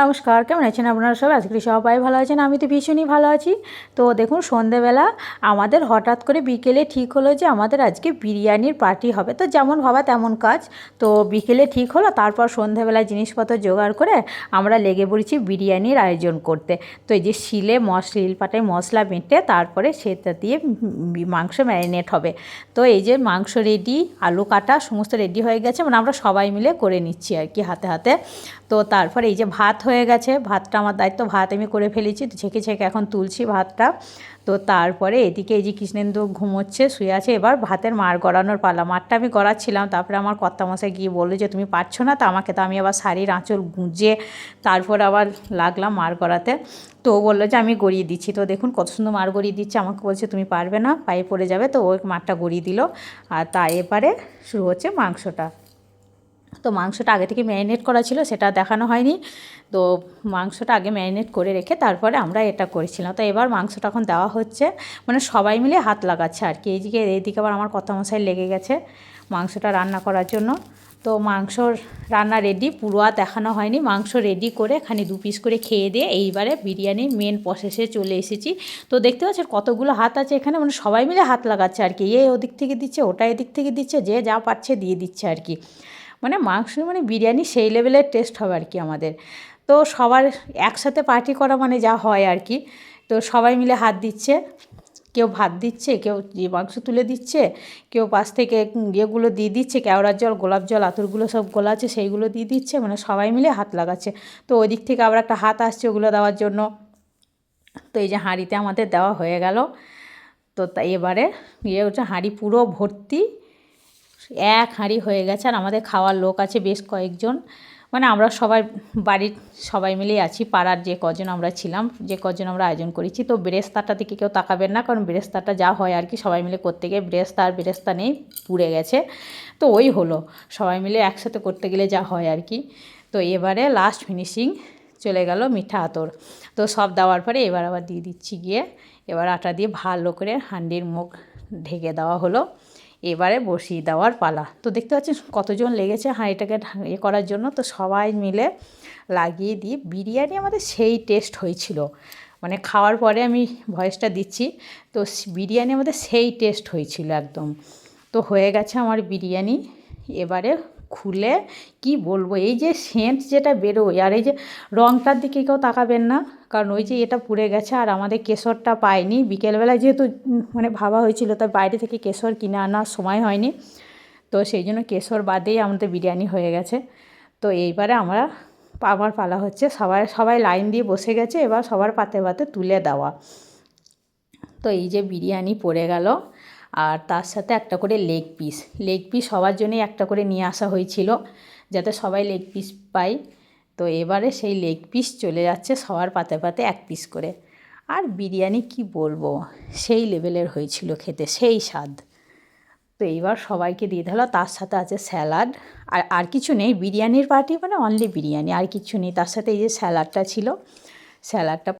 নমস্কার, কেমন আছেন আপনারা সবাই? আজকে সবাই ভালো আছেন, আমি তো ভীষণই ভালো আছি। তো দেখুন, সন্ধেবেলা আমাদের হঠাৎ করে বিকেলে ঠিক হলো যে আমাদের আজকে বিরিয়ানির পার্টি হবে। তো যেমন ভাবা তেমন কাজ। তো বিকেলে ঠিক হলো, তারপর সন্ধেবেলা জিনিসপত্র জোগাড় করে আমরা লেগে পড়েছি বিরিয়ানির আয়োজন করতে। তো এই যে শিলে মশ, শিলপাটায় মশলা বেঁটে তারপরে সেটা দিয়ে মাংস ম্যারিনেট হবে। তো এই যে মাংস রেডি আলু কাটা, সমস্ত রেডি হয়ে গেছে মানে আমরা সবাই মিলে করে নিচ্ছি আর কি হাতে হাতে। তো তারপরে এই যে ভাত হয়ে গেছে। ভাতটা আমার দায়িত্ব, ভাত আমি করে ফেলেছি, তো ছেঁকে ছেঁকে এখন তুলছি ভাতটা। তো তারপরে এদিকে এই যে কৃষ্ণেন্দু ঘুমোচ্ছে, শুয়ে আছে, এবার ভাতের মার গড়ানোর পালা। মারটা আমি গড়াচ্ছিলাম, তারপরে আমার কর্তামশাই গিয়ে বলল যে, তুমি পারছ না, তো আমাকে তো আমি আবার শাড়ির আঁচল গুঁজে তারপর আবার লাগলাম মার গড়াতে। তো ও বলল যে, আমি গড়িয়ে দিচ্ছি। তো দেখুন কত সুন্দর মার গড়িয়ে দিচ্ছে, আমাকে বলছে, তুমি পারবে না, পায়ে পড়ে যাবে। তো ওই মারটা গড়িয়ে দিল। আর তা এবারে শুরু হচ্ছে মাংসটা। তো মাংসটা আগে থেকে ম্যারিনেট করা ছিল, সেটা দেখানো হয়নি। তো মাংসটা আগে ম্যারিনেট করে রেখে তারপরে আমরা এটা করেছিলাম। তো এবার মাংসটা এখন দেওয়া হচ্ছে। মানে সবাই মিলে হাত লাগাচ্ছে আর কি। এইদিকে এইদিকে আবার আমার কথা মশাই লেগে গেছে মাংসটা রান্না করার জন্য। তো মাংস রান্না রেডি পুরো আর দেখানো হয়নি। মাংস রেডি করে খানি দু পিস করে খেয়ে দিয়ে এইবারে বিরিয়ানির মেন প্রসেসে চলে এসেছি। তো দেখতে পাচ্ছেন কতগুলো হাত আছে এখানে। মানে সবাই মিলে হাত লাগাচ্ছে আর কি। এ ওদিক থেকে দিচ্ছে, ওটা এদিক থেকে দিচ্ছে, যে যা পাচ্ছে দিয়ে দিচ্ছে আর কি। মানে মাংস মানে বিরিয়ানি সেই লেভেলের টেস্ট হবে আর কি আমাদের। তো সবার একসাথে পার্টি করা মানে যা হয় আর কি। তো সবাই মিলে হাত দিচ্ছে, কেউ ভাত দিচ্ছে, কেউ মাংস তুলে দিচ্ছে, কেউ পাশ থেকে ইয়েগুলো দিয়ে দিচ্ছে, কেওড়ার জল, গোলাপ জল, আতরগুলো সব গোলা আছে সেইগুলো দিয়ে দিচ্ছে মানে সবাই মিলে হাত লাগাচ্ছে। তো ওই দিক থেকে আবার একটা হাত আসছে ওগুলো দেওয়ার জন্য। তো এই যে হাঁড়িতে আমাদের দেওয়া হয়ে গেল। তো এবারে ইয়ে হচ্ছে হাঁড়ি পুরো ভর্তি। এক হাঁড়ি হয়ে গেছে আর আমাদের খাওয়ার লোক আছে বেশ কয়েকজন। মানে আমরা সবাই, বাড়ির সবাই মিলেই আছি, পাড়ার যে কজন আমরা ছিলাম, যে কজন আমরা আয়োজন করেছি। তো বেরেস্তাটা দিকে কেউ তাকাবেন না, কারণ বেরেস্তাটা যা হয় আর কি, সবাই মিলে করতে গিয়ে বেরেস্তা আর বেরেস্তা নেই, পুড়ে গেছে। তো ওই হলো, সবাই মিলে একসাথে করতে গেলে যা হয় আর কি। তো এবারে লাস্ট ফিনিশিং চলে গেল মিঠা আতর। তো সব দেওয়ার পরে এবার আবার দিয়ে দিচ্ছি গিয়ে, এবার আটা দিয়ে ভালো করে হান্ডির মুখ ঢেকে দেওয়া হলো। এবারে বসিয়ে দেওয়ার পালা। তো দেখতে পাচ্ছেন কতজন লেগেছে হাঁড়িটাকে ইয়ে করার জন্য। তো সবাই মিলে লাগিয়ে দিয়ে বিরিয়ানি আমাদের সেই টেস্ট হয়েছিল। মানে খাওয়ার পরে আমি ভয়েসটা দিচ্ছি। তো বিরিয়ানি আমাদের সেই টেস্ট হয়েছিল একদম। তো হয়ে গেছে আমার বিরিয়ানি। এবারে খুলে কি বলব? এই যে সেন্ট যেটা বেরোয়, আর এই যে রঙটার দিকে কেউ তাকাবেন না, কারণ ওই যে এটা পুড়ে গেছে আর আমাদের কেশরটা পাইনি বিকেলবেলায় যেহেতু মানে ভাবা হয়েছিল, তাই বাইরে থেকে কেশর কিনে আনার সময় হয়নি। তো সেই জন্য কেশর বাদেই আমাদের বিরিয়ানি হয়ে গেছে। তো এইবারে আমরা, আমার পালা হচ্ছে সবাই সবাই লাইন দিয়ে বসে গেছে, এবার সবার পাতে পাতে তুলে দেওয়া। তো এই যে বিরিয়ানি পড়ে গেল। আর তার সাথে একটা করে লেগ পিস লেগ পিস সবার জন্যই একটা করে নিয়ে আসা হয়েছিল যাতে সবাই লেগ পিস পায়। তো এবারে সেই লেগ পিস চলে যাচ্ছে সবার পাতে পাতে এক পিস করে। আর বিরিয়ানি কি বলব? সেই লেভেলের হয়েছিল খেতে, সেই স্বাদ। তো এইবার সবাইকে দিয়ে দিল, তার সাথে আছে স্যালাড। আর আর কিছু নেই, বিরিয়ানির পার্টি মানে অনলি বিরিয়ানি, আর কিছু নেই। তার সাথে এই যে স্যালাডটা ছিল, স্যালাডটা